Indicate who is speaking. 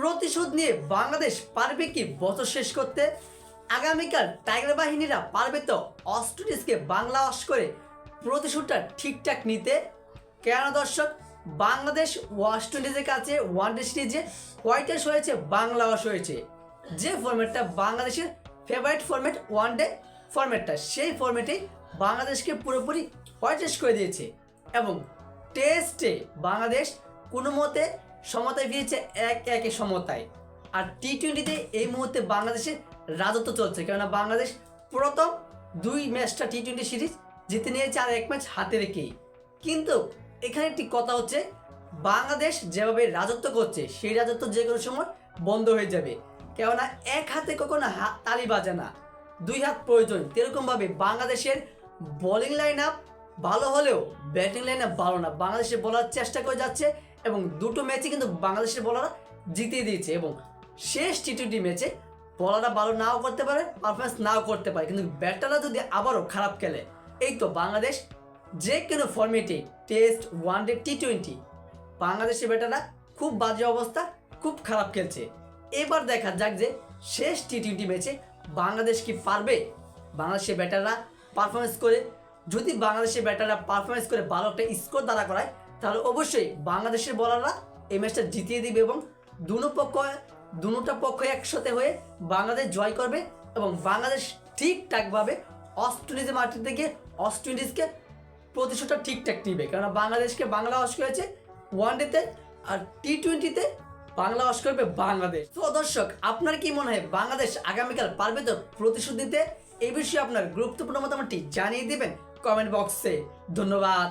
Speaker 1: প্রতিশোধ নিয়ে বাংলাদেশ পারবে কি বছর শেষ করতে? আগামীকাল টাইগার বাহিনীরা পারবে তো অস্ট্রেলিসকে বাংলা অস করে প্রতিশোধটা ঠিকঠাক নিতে? কেন দর্শক? বাংলাদেশ ওয়েস্ট ইন্ডিজের কাছে ওয়ান ডে সিরিজে হোয়াইট হাউস হয়েছে, বাংলা ওয়াশ হয়েছে। যে ফরম্যাটটা বাংলাদেশের ফেভারিট ফরম্যাট ওয়ান ডে ফরম্যাটটা, সেই ফরম্যাটেই বাংলাদেশকে পুরোপুরি হোয়াইট করে দিয়েছে। এবং টেস্টে বাংলাদেশ কোনো মতে সমতায় ফিরেছে এক একে সমতায়। আর টি টোয়েন্টিতে এই মুহূর্তে বাংলাদেশের রাজত্ব চলছে, কেননা বাংলাদেশ প্রথম দুই ম্যাচটা টি টোয়েন্টি সিরিজ জিতে নিয়েছে আর এক ম্যাচ হাতে রেখেই। কিন্তু এখানে একটি কথা হচ্ছে, বাংলাদেশ যেভাবে রাজত্ব করছে, সেই রাজত্ব যে কোনো সময় বন্ধ হয়ে যাবে। কেননা এক হাতে কখনো হা- তালি বাজে না, দুই হাত প্রয়োজন। এরকমভাবে বাংলাদেশের বোলিং লাইন আপ ভালো হলেও ব্যাটিং লাইন আপ ভালো না। বাংলাদেশে বলার চেষ্টা করে যাচ্ছে এবং দুটো ম্যাচে কিন্তু বাংলাদেশের বলাররা জিতিয়ে দিয়েছে এবং শেষ টি টোয়েন্টি ম্যাচে বলাররা ভালো নাও করতে পারে পারফরমেন্স নাও করতে পারে, কিন্তু ব্যাটাররা যদি আবারও খারাপ খেলে, এই তো বাংলাদেশ যে কোনো ফর্মেটে test one day T twenty বাংলাদেশের ব্যাটাররা খুব বাজে অবস্থা, খুব খারাপ খেলছে। এবার দেখা যাক যে শেষ টি টোয়েন্টি ম্যাচে বাংলাদেশ কি পারবে? বাংলাদেশের ব্যাটাররা পারফরমেন্স করে, যদি বাংলাদেশের ব্যাটাররা পারফরমেন্স করে ভালো একটা স্কোর দাঁড়া করায় তাহলে অবশ্যই বাংলাদেশের বলাররা এই ম্যাচটা জিতিয়ে দিবে এবং দুনো পক্ষ দুটা পক্ষ একসাথে হয়ে বাংলাদেশ জয় করবে এবং বাংলাদেশ ঠিকঠাকভাবে অস্ট্রেলিয়া মাটির থেকে অস্ট ইন্ডিজকে প্রতিশোধটা ঠিকঠাক নিবে। কারণ বাংলাদেশকে বাংলা অস করেছে ওয়ান ডেতে আর টি টোয়েন্টিতে বাংলা অস করবে বাংলাদেশ। তো দর্শক, আপনার কি মনে হয়, বাংলাদেশ আগামীকাল পারবে তো প্রতিশোধ নিতে এই বিষয়ে আপনার গুরুত্বপূর্ণ মতামতটি জানিয়ে দিবেন কমেন্ট বক্সে। ধন্যবাদ।